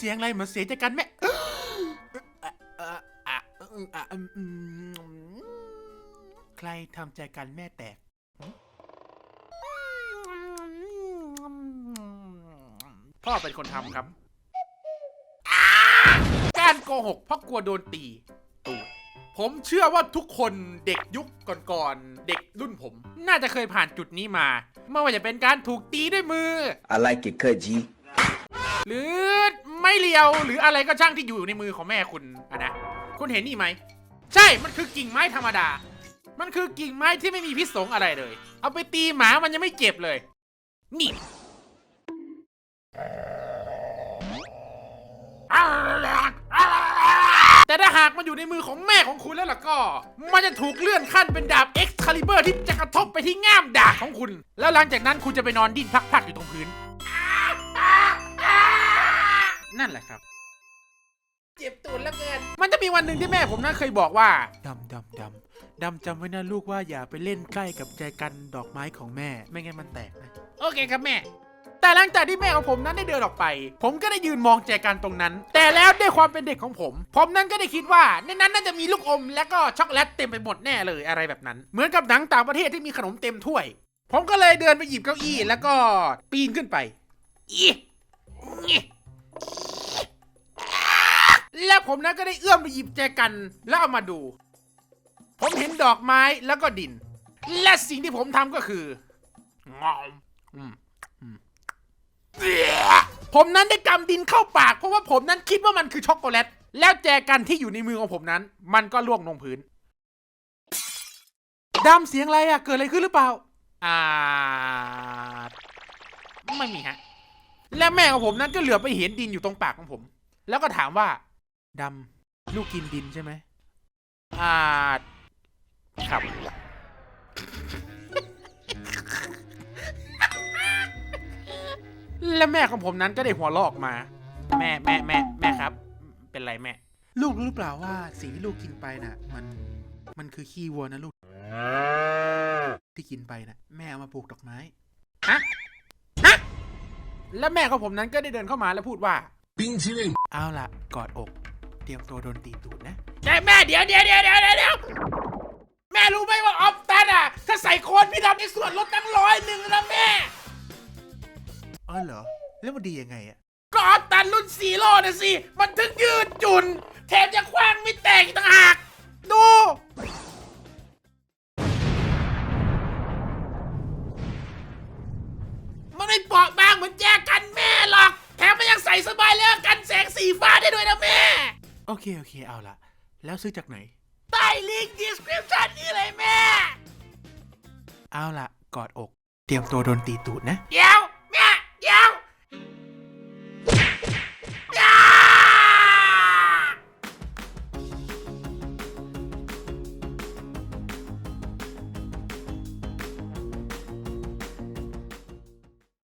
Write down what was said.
เสียงอะไรเหมือนเสียงจากกันแม่เอ่อเอ่ออะอืมอะอืมอืมใครทำใจกันแม่แตก พ่อเป็นคนทำครับ การโกหกเพราะกลัวโดนตีตูดผมเชื่อว่าทุกคนเด็กยุคก่อนๆ เด็กรุ่นผม น่าจะเคยผ่านจุดนี้มา ไม่ว่าจะเป็นการถูกตีด้วยมือ I like it cut, G. หรือไม่เลียวหรืออะไรก็ช่างที่อยู่ในมือของแม่คุณอะนะ คุณเห็นนี่ไหม ใช่มันคือกิ่งไม้ธรรมดา มันคือกิ่งไม้ที่ไม่มีพิษสงอะไรเลย เอาไปตีหมามันยังไม่เจ็บเลย นี่ แต่ถ้าหากมันอยู่ในมือของแม่ของคุณแล้วล่ะก็ มันจะถูกเลื่อนขั้นเป็นดาบ Excalibur ที่จะกระทบไปที่ง่ามดาบของคุณ แล้วหลังจากนั้นคุณจะไปนอนดิ้นพักๆอยู่ตรงพื้น นั่นแหละครับ เจ็บตูดแล้วเกิน มันจะมีวันหนึ่งที่แม่ผมนั้นเคยบอกว่าดำดำดำดำจำไว้นะลูกว่าอย่าไปเล่นใกล้กับใจกันดอกไม้ของแม่ ไม่งั้นมันแตกนะ โอเคครับแม่ แต่หลังจากที่แม่ของผมนั้นได้เดินออกไป ผมก็ได้ยืนมองแจกันตรงนั้น แต่แล้วด้วยความเป็นเด็กของผม ผมนั้นก็ได้คิดว่าในนั้นน่าจะมีลูกอม และก็ช็อกโกแลตเต็มไปหมดแน่เลยอะไรแบบนั้น เหมือนกับหนังต่างประเทศที่มีขนมเต็มถ้วย ผมก็เลยเดินไปหยิบเก้าอี้แล้วก็ปีนขึ้นไปอีแล้วผมนั้นก็ได้เอื้อมไปหยิบแจกันแล้วเอามาดู ผมเห็นดอกไม้แล้วก็ดิน และสิ่งที่ผมทำก็คือ งอมอืม ผมนั้นได้กำดินเข้าปาก เพราะว่าผมนั้นคิดว่ามันคือช็อกโกแลต แล้วแจกันที่อยู่ในมือของผมนั้น มันก็ล่วงลงพื้นดำเสียงอะไรอะเกิดอะไรขึ้นหรือเปล่า อ่า ไม่มีฮะ และแม่ของผมนั้นก็เหลือไปเห็นดินอยู่ตรงปากของผม แล้วก็ถามว่าดำลูกกินดินใช่ไหมอ่าครับ และแม่ของผมนั้นก็ได้หัวเราะออกมา แม่แม่แม่แม่ครับ เป็นไรแม่ ลูกรู้หรือเปล่าว่าสิ่งที่ลูกกินไปน่ะ มันมันคือขี้วัวนะลูก ที่กินไปน่ะ แม่เอามาปลูกดอกไม้ฮะฮะและแม่ของผมนั้นก็ได้เดินเข้ามาแล้วพูดว่า 冰淇淋。 เอาล่ะ กอดอก เตรียมตัวโดนตีตูดนะใช่แม่เดี๋ยวเดี๋ยวเดี๋ยวเดี๋ยวเดี๋ยวแม่รู้ไหมว่าออฟตันอ่ะ ถ้าใส่โคนพี่ดำในส่วนลดตั้งร้อยหนึ่งนะแม่ อ๋อเหรอ แล้วมันดียังไงอะก็ออฟตันรุ่นซีโร่นะสิ มันถึงยืดจุนแถมจะคว้างไม่แตกอีกต่างหาก ดู มันไม่เปราะบางเหมือนแจกันแม่หรอก แถมมันยังใส่สบายแล้วกันแสงสีฟ้าได้ด้วยนะแม่ โอเค โอเค เอาละ แล้วซื้อจากไหน ใต้ลิงก์ description นี่เลยแม่ เอาละกอดอก เตรียมตัวโดนตีตูดนะ เดี๋ยว